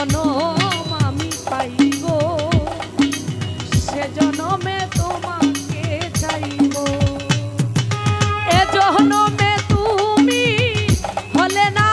জনম আমি পাইব। সে জনমে তোমাকে চাইব। এ জনমে তুমি হলে না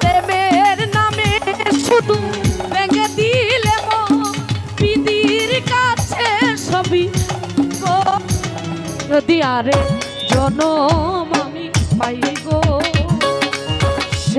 প্রেমের নামে শুধু ভেঙে কাছে গো। যদি আরে জনম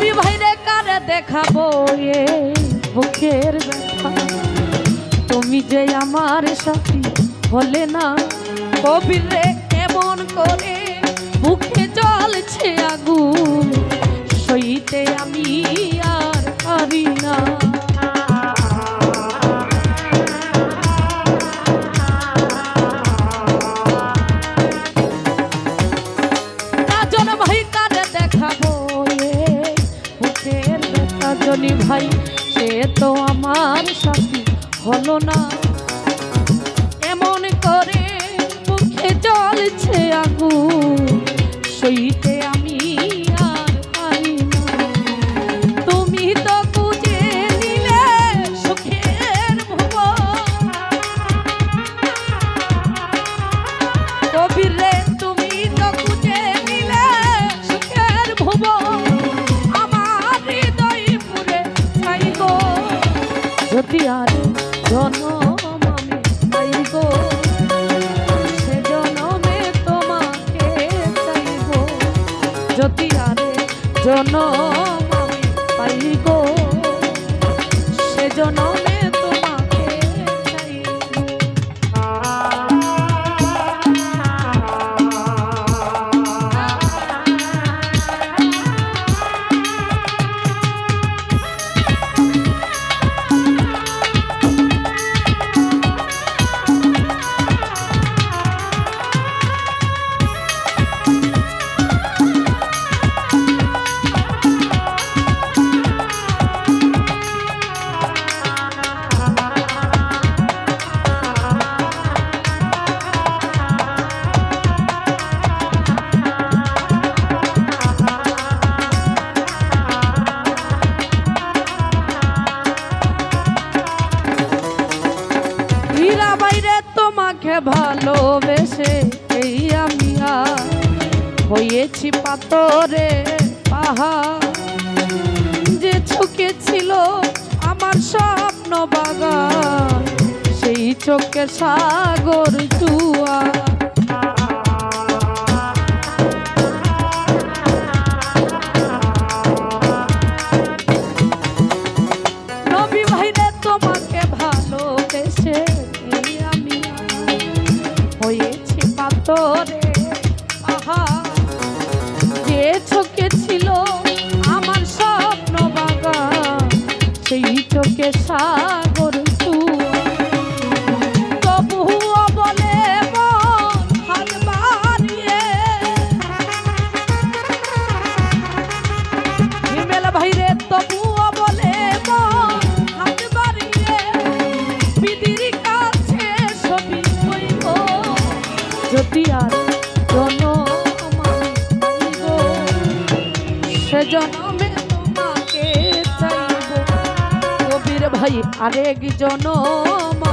নবী ভাইরে কারে দেখাবো এ বুকের ব্যথা? তুমি যে আমার সাথী হলে না, কবির রে কেমন করে বুকে চলছে আগুন? সইতে আমি জ্বলছে আগুন সইতে আমি আর পারি না। তুমি তো খুঁজে নিলে সুখের ভুবন। কবির তুমি তো খুঁজে নিলে সুখের ভুবন। আমার হৃদয় পুরে যদি আর জনম পাইব সে পাতরে পাহাড় যে চোখে ছিল আমার স্বপ্ন বাগান সেই চোখে সাগর জুয়া জনমে তোমাকে চাইব। কবির ভাই আরেক জনমা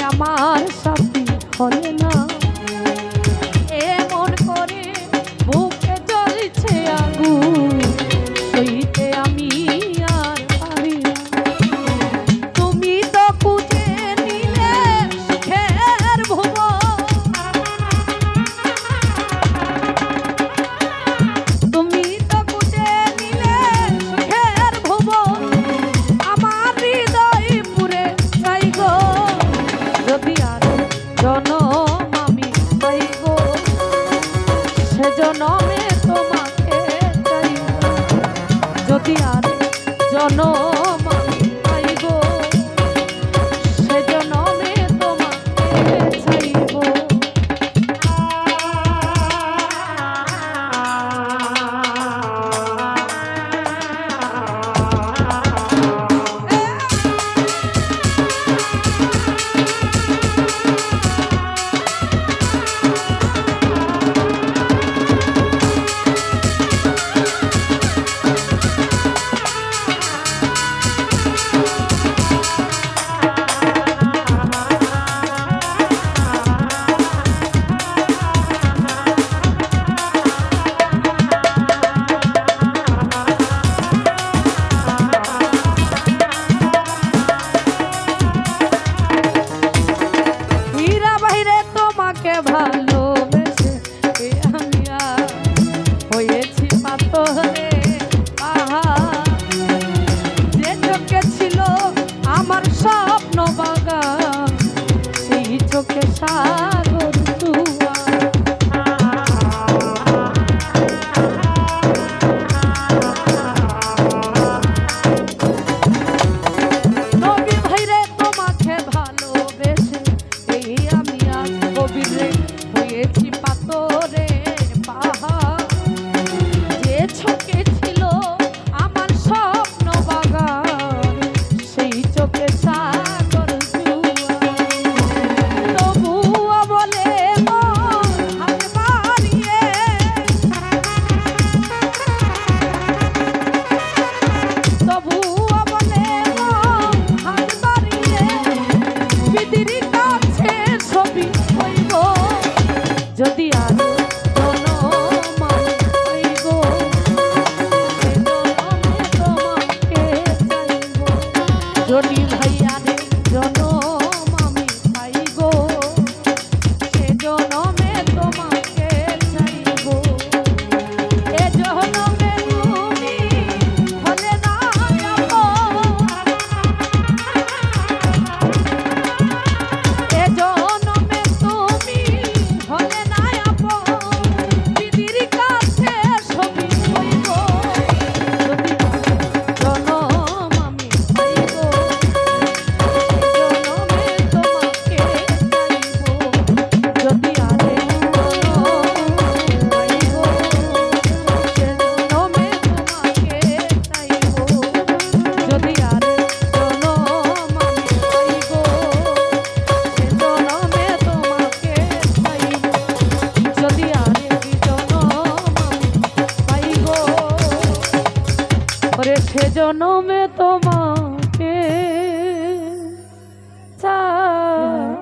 আমি পাইব। জনমে তোমাকে যদি আর জনম